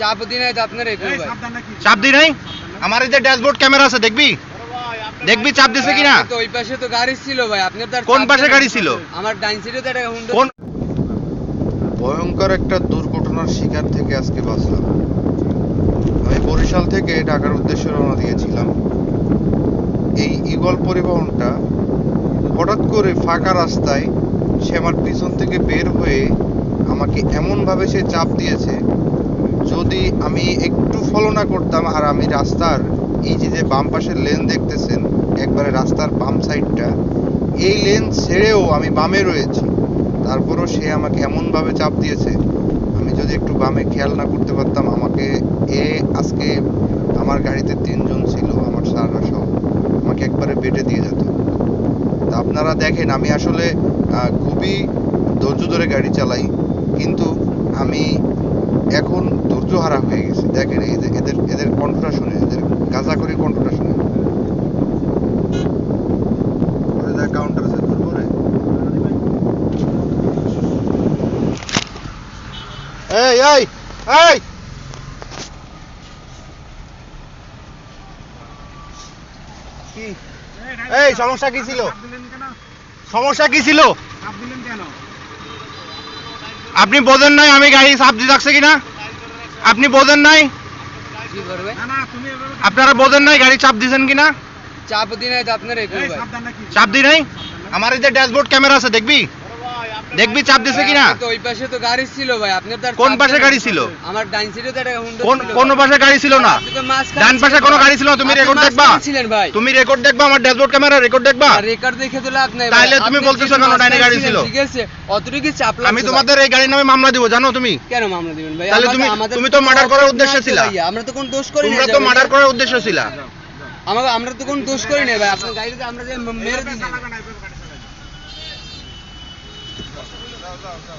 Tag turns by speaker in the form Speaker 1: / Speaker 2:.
Speaker 1: চাপ দিন তো আপনার
Speaker 2: চাপ দি নাই? আমার এই যে ড্যাশবোর্ড ক্যামেরা আছে দেখবি? দেখবি চাপ দিছে কিনা?
Speaker 1: তো ওই পাশে তো গাড়ি ছিল ভাই আপনি তো আর
Speaker 2: কোন পাশে গাড়ি ছিল?
Speaker 1: আমার ডাইন সাইডে তো একটা হুন্ডা
Speaker 2: কোন
Speaker 3: ভয়ঙ্কর একটা দুর্ঘটনার শিকার থেকে আজকে বাঁচলাম। আমি বরিশাল থেকে ঢাকার উদ্দেশ্যে রওনা দিয়েছিলাম। এই ইগল পরিবহনটা হঠাৎ করে ফাঁকা রাস্তায় সে আমার পিছন থেকে বের হয়ে আমাকে এমনভাবে সে চাপ দিয়েছে যদি আমি একটু ফলো না করতাম আর আমি রাস্তার এই যে যে বাম পাশের লেন দেখতেছেন, একবারে রাস্তার বাম সাইডটা এই লেন ছেড়েও আমি বামে রয়েছি। তারপরও সে আমাকে এমনভাবে চাপ দিয়েছে, আমি যদি একটু বামে খেয়াল না করতে পারতাম, আমাকে এ আজকে আমার গাড়িতে তিনজন ছিল, আমার সাররা সহ আমাকে একবারে বেটে দিয়ে যেত। তা আপনারা দেখেন, আমি আসলে খুবই ধৈর্য ধরে গাড়ি চালাই, কিন্তু আমি এখন ধৈর্য হারা হয়ে গেছি। দেখেন এই যে এদের এদের কণ্ঠটা শুনে এদের গাঁজা করে কণ্ঠটা শুনে। কাউন্টার আছে ধরবো এই এই এই! এই সমস্যা কি ছিল?
Speaker 2: সমস্যা কি ছিল? আপনি বোঝেন নাই আমি গাড়ি চাপ দিয়ে রাখছে কিনা আপনি বোঝেন নাই
Speaker 1: কি করবে
Speaker 2: আপনারা বোঝেন নাই গাড়ি চাপ দিছেন কিনা
Speaker 1: চাপ দিন তো আপনার একটু ভাই
Speaker 2: চাপ দি নাই আমার এই যে ড্যাশবোর্ড ক্যামেরা আছে দেখবি দেখবি চাপ দিছে কিনা?
Speaker 1: তো ওই পাশে তো গাড়ি ছিল ভাই আপনি তো আর
Speaker 2: কোন পাশে গাড়ি ছিল?
Speaker 1: আমার ডাইন সাইডে তো একটা হুন্ডা
Speaker 2: কোন
Speaker 1: ছিল।
Speaker 2: কোন
Speaker 1: ভাই।
Speaker 2: পাশে গাড়ি ছিল না? ডান পাশে কোনো গাড়ি ছিল? না, তুমি রেকর্ড দেখবা?
Speaker 1: ছিলেন ভাই।
Speaker 2: তুমি রেকর্ড দেখবা? আমার ড্যাশবোর্ড ক্যামেরা রেকর্ড দেখবা?
Speaker 1: রেকর্ড দেখে তো লাভ নাই।
Speaker 2: তাইলে তুমি বলতেছো কেন ডাইনে গাড়ি ছিল?
Speaker 1: ঠিক আছে। অতটুকু চাপ লাগছে
Speaker 2: আমি তোমাদের এই গাড়ির নামে মামলা দিব জানো তুমি?
Speaker 1: কেন মামলা দিবেন ভাই?
Speaker 2: তাহলে তুমি- তুমি তো
Speaker 1: কোনো
Speaker 2: murder করার উদ্দেশ্যে ছিলা।
Speaker 1: আমরা তো কোন দোষ করি না
Speaker 2: তোমরা তো মার্ডার করার উদ্দেশ্য ছিল।
Speaker 1: আমাকে আমরা তো কোন দোষ করি না ভাই। আপনার গাড়িতে আমরা যে মেরে দিছি
Speaker 3: Да, да, да.